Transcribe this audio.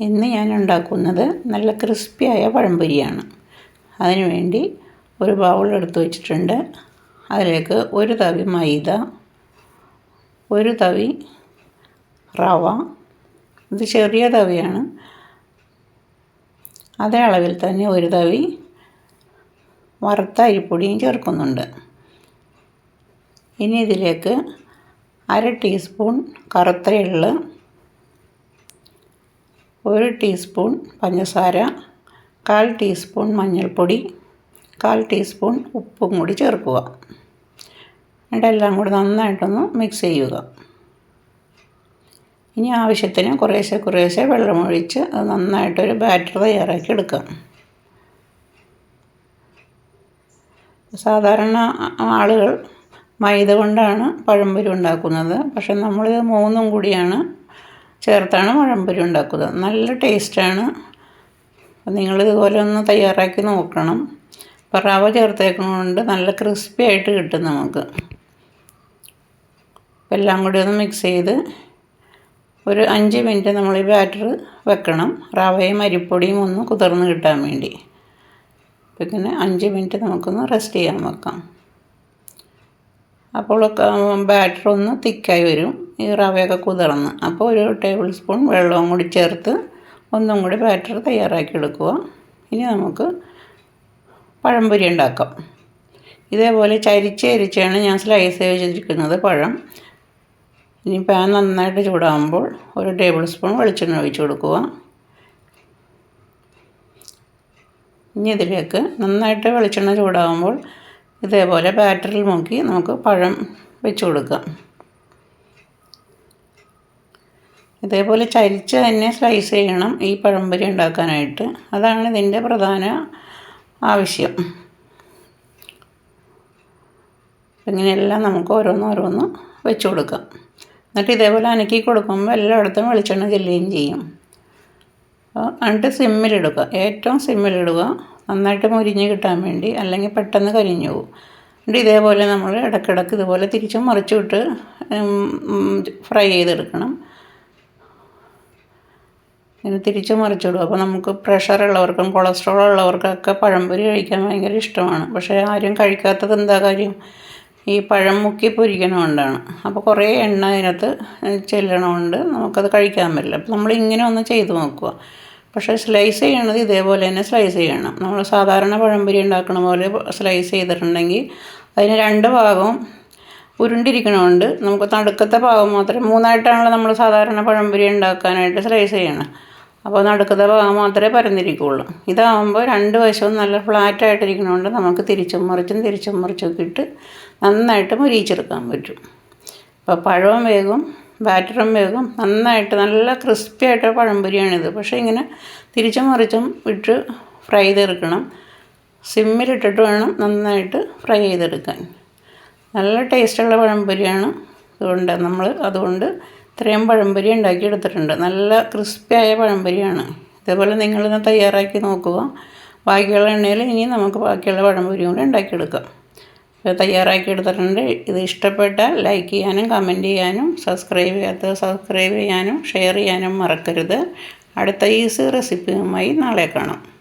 ഇന്ന് ഞാൻ ഉണ്ടാക്കുന്നത് നല്ല ക്രിസ്പിയായ പഴംപൊരിയാണ്. അതിനുവേണ്ടി ഒരു ബൗൾ എടുത്ത് വെച്ചിട്ടുണ്ട്. അതിലേക്ക് ഒരു തവി മൈദ ഒരു തവി റവ. ഇത് ചെറിയ തവിയാണ്. അതേ അളവിൽ തന്നെ ഒരു തവി വറുത്ത അരിപ്പൊടിയും ചേർക്കുന്നുണ്ട്. ഇനി ഇതിലേക്ക് അര ടീസ്പൂൺ കറുത്ത എള്ള് ഒരു ടീസ്പൂൺ പഞ്ചസാര കാൽ ടീസ്പൂൺ മഞ്ഞൾപ്പൊടി കാൽ ടീസ്പൂൺ ഉപ്പും കൂടി ചേർക്കുക. എല്ലാം കൂടി നന്നായിട്ടൊന്ന് മിക്സ് ചെയ്യുക. ഇനി ആവശ്യത്തിന് കുറേശ്ശെ കുറേശ്ശെ വെള്ളമൊഴിച്ച് അത് നന്നായിട്ടൊരു ബാറ്റർ തയ്യാറാക്കി എടുക്കാം. സാധാരണ ആളുകൾ മൈദ കൊണ്ടാണ് പഴംപൊരി ഉണ്ടാക്കുന്നത്. പക്ഷെ നമ്മളിത് മൂന്നും കൂടിയാണ് ചേർത്താണ് പഴംപൊരി ഉണ്ടാക്കുന്നത് നല്ല ടേസ്റ്റാണ്. അപ്പം നിങ്ങളിതുപോലെ ഒന്ന് തയ്യാറാക്കി നോക്കണം. അപ്പോൾ റവ ചേർത്തേക്കുന്നതുകൊണ്ട് നല്ല ക്രിസ്പി ആയിട്ട് കിട്ടും നമുക്ക്. എല്ലാം കൂടി ഒന്ന് മിക്സ് ചെയ്ത് ഒരു അഞ്ച് മിനിറ്റ് നമ്മൾ ഈ ബാറ്റർ വെക്കണം. റവയും അരിപ്പൊടിയും ഒന്ന് കുതിർന്ന് കിട്ടാൻ വേണ്ടി. പിന്നെ അഞ്ച് മിനിറ്റ് നമുക്കൊന്ന് റെസ്റ്റ് ചെയ്യാൻ വെക്കാം. അപ്പോൾ ബാറ്റർ ഒന്ന് തിക്കായി വരും. ഈ റവയൊക്കെ കുതിർന്ന്. അപ്പോൾ ഒരു ടേബിൾ സ്പൂൺ വെള്ളവും കൂടി ചേർത്ത് ഒന്നും കൂടി ബാറ്റർ തയ്യാറാക്കി എടുക്കുക. ഇനി നമുക്ക് പഴംപൊരി ഉണ്ടാക്കാം. ഇതേപോലെ ചരിച്ച് അരിച്ചാണ് ഞാൻ സ്ലൈസ് വെച്ചിരിക്കുന്നത് പഴം. ഇനി പാൻ നന്നായിട്ട് ചൂടാകുമ്പോൾ ഒരു ടേബിൾ സ്പൂൺ വെളിച്ചെണ്ണ ഒഴിച്ച് കൊടുക്കുക. ഇനി ഇതിലേക്ക് നന്നായിട്ട് വെളിച്ചെണ്ണ ചൂടാകുമ്പോൾ ഇതേപോലെ ബാറ്ററിൽ മുക്കി നമുക്ക് പഴം വെച്ച് കൊടുക്കാം. ഇതേപോലെ ചരിച്ച് തന്നെ സ്ലൈസ് ചെയ്യണം ഈ പഴംപൊരി ഉണ്ടാക്കാനായിട്ട്. അതാണ് ഇതിന്റെ പ്രധാന ആവശ്യം. ഇങ്ങനെയെല്ലാം നമുക്ക് ഓരോന്നോരോന്ന് വെച്ച് കൊടുക്കാം. എന്നിട്ട് ഇതേപോലെ അനക്കി കൊടുക്കുമ്പോൾ എല്ലായിടത്തും വെളിച്ചെണ്ണ ചെല്ലുകയും ചെയ്യും. എന്നിട്ട് സിമ്മിലിടുക ഏറ്റവും സിമ്മിലിടുക നന്നായിട്ട് മുരിഞ്ഞ് കിട്ടാൻ വേണ്ടി അല്ലെങ്കിൽ പെട്ടെന്ന് കരിഞ്ഞു പോകും. എന്നിട്ട് ഇതേപോലെ നമ്മൾ ഇടയ്ക്കിടയ്ക്ക് ഇതുപോലെ തിരിച്ചും മറിച്ചുവിട്ട് ഫ്രൈ ചെയ്തെടുക്കണം. ഇങ്ങനെ തിരിച്ച് മറിച്ചിടും. അപ്പോൾ നമുക്ക് പ്രഷർ ഉള്ളവർക്കും കൊളസ്ട്രോൾ ഉള്ളവർക്കൊക്കെ പഴംപൊരി കഴിക്കാൻ ഭയങ്കര ഇഷ്ടമാണ്. പക്ഷേ ആരും കഴിക്കാത്തത് എന്താ കാര്യം? ഈ പഴം മുക്കി പൊരിക്കണോണ്ടാണ്. അപ്പോൾ കുറേ എണ്ണ അതിനകത്ത് ചെല്ലണമുണ്ട് നമുക്കത് കഴിക്കാൻ പറ്റില്ല. അപ്പോൾ നമ്മൾ ഇങ്ങനെ ഒന്ന് ചെയ്ത് നോക്കുക. പക്ഷേ സ്ലൈസ് ചെയ്യണത് ഇതേപോലെ തന്നെ സ്ലൈസ് ചെയ്യണം. നമ്മൾ സാധാരണ പഴംപൊരി ഉണ്ടാക്കണ പോലെ സ്ലൈസ് ചെയ്തിട്ടുണ്ടെങ്കിൽ അതിന് രണ്ട് ഭാഗവും ഉരുണ്ടിരിക്കണമുണ്ട് നമുക്ക് നടുക്കത്തെ ഭാഗം മാത്രം മൂന്നായിട്ടാണല്ലോ നമ്മൾ സാധാരണ പഴംപൊരി ഉണ്ടാക്കാനായിട്ട് സ്ലൈസ് ചെയ്യണം. അപ്പോൾ നടുക്കത്തെ ഭാഗം മാത്രമേ പരന്നിരിക്കുകയുള്ളൂ ഇതാകുമ്പോൾ രണ്ട് വശവും നല്ല ഫ്ലാറ്റായിട്ടിരിക്കണതുകൊണ്ട് നമുക്ക് തിരിച്ചും മറിച്ചും തിരിച്ചും മറിച്ചൊക്കെ ഇട്ട് നന്നായിട്ട് മുരിയിച്ചെടുക്കാൻ പറ്റും. അപ്പോൾ പഴവും വേഗം ബാറ്ററും വേഗം നന്നായിട്ട് നല്ല ക്രിസ്പി ആയിട്ട് പഴംപൊരിയാണിത് പക്ഷേ ഇങ്ങനെ തിരിച്ചും മറിച്ചും ഇട്ട് ഫ്രൈ ചെയ്തെടുക്കണം. സിമ്മിലിട്ടിട്ട് വേണം നന്നായിട്ട് ഫ്രൈ ചെയ്തെടുക്കാൻ. നല്ല ടേസ്റ്റുള്ള പഴംപൊരിയാണ്. അതുകൊണ്ട് നമ്മൾ അതുകൊണ്ട് ഇത്രയും പഴംപൊരി ഉണ്ടാക്കിയെടുത്തിട്ടുണ്ട്. നല്ല ക്രിസ്പിയായ പഴംപൊരിയാണ്. ഇതേപോലെ നിങ്ങളിന്ന് തയ്യാറാക്കി നോക്കുക. ബാക്കിയുള്ള എണ്ണയിൽ ഇനി നമുക്ക് ബാക്കിയുള്ള പഴംപൊരി കൂടി ഉണ്ടാക്കിയെടുക്കാം. തയ്യാറാക്കി എടുത്തിട്ടുണ്ട്. ഇത് ഇഷ്ടപ്പെട്ടാൽ ലൈക്ക് ചെയ്യാനും കമന്റ് ചെയ്യാനും സബ്സ്ക്രൈബ് ചെയ്യാത്ത സബ്സ്ക്രൈബ് ചെയ്യാനും ഷെയർ ചെയ്യാനും മറക്കരുത്. അടുത്ത ഈസി റെസിപ്പിയുമായി നാളെ കാണാം.